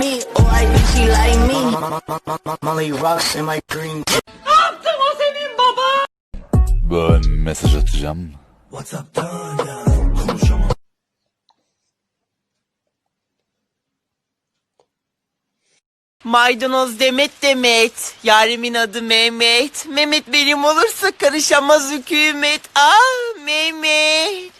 Me, oh, I think she like me. Molly rocks in my green. Ben mesaj atacağım. Maydanoz Demet Demet. Yarimin adı Mehmet. Mehmet benim olursa karışamaz hükümet. Ah Mehmet.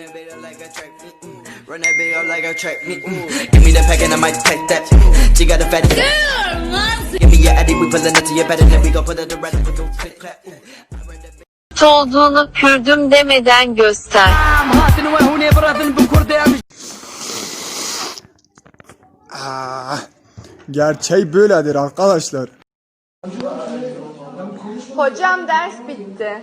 that bit up like a track, mm-mm. run that bit up like a track. mm-mm. Give me the pack and I might take that. She got a fat. Give me your addy, we pulling up to your bed and then we gon' put it the rest. We go click clap. olduğunu Kürdüm demeden göster. Aa, gerçeği böyledir arkadaşlar. Hocam ders bitti.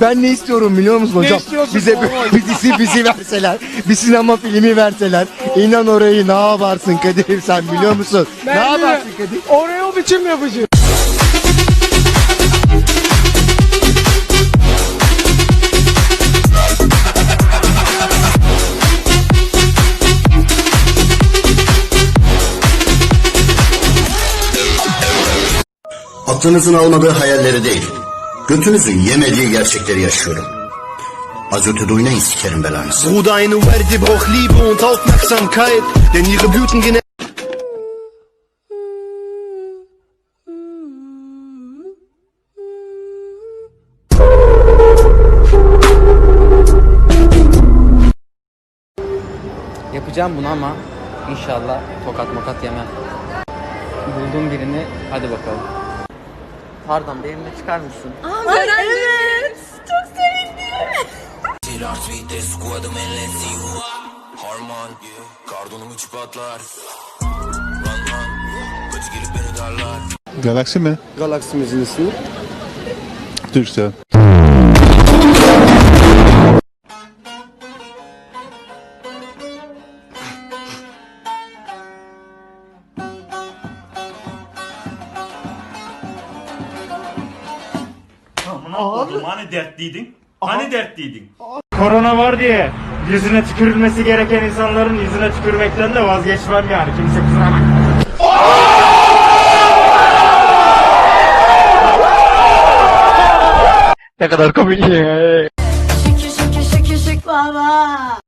Ben ne istiyorum biliyor musun hocam? Bize bir dizi bizi verseler, bir sinema filmi verseler, inan orayı ne yaparsın Kadir sen biliyor musun? ne yaparsın Kadir? Oraya o biçim yapıcı. Aklınızın almadığı hayalleri değil, götünüzün yemediği gerçekleri yaşıyorum. Az öte oynayın sikerim belanızı. Bruder, eine braucht Liebe und Aufmerksamkeit, denn ihre Blüten gehen Yapacağım bunu ama inşallah tokat mokat yemem. Buldum birini hadi bakalım. Pardon benimle çıkar mısın? evet. Çok sevindim. Galaksi mi? Galaksimizin ismi. Türkcell. Hani dertliydin? Hani dertliydin? Korona var diye yüzüne tükürülmesi gereken insanların yüzüne tükürmekten de vazgeçmem yani. Kimse kusura bakmasın. Ne kadar komik. Şükür şükür şükür şükür baba.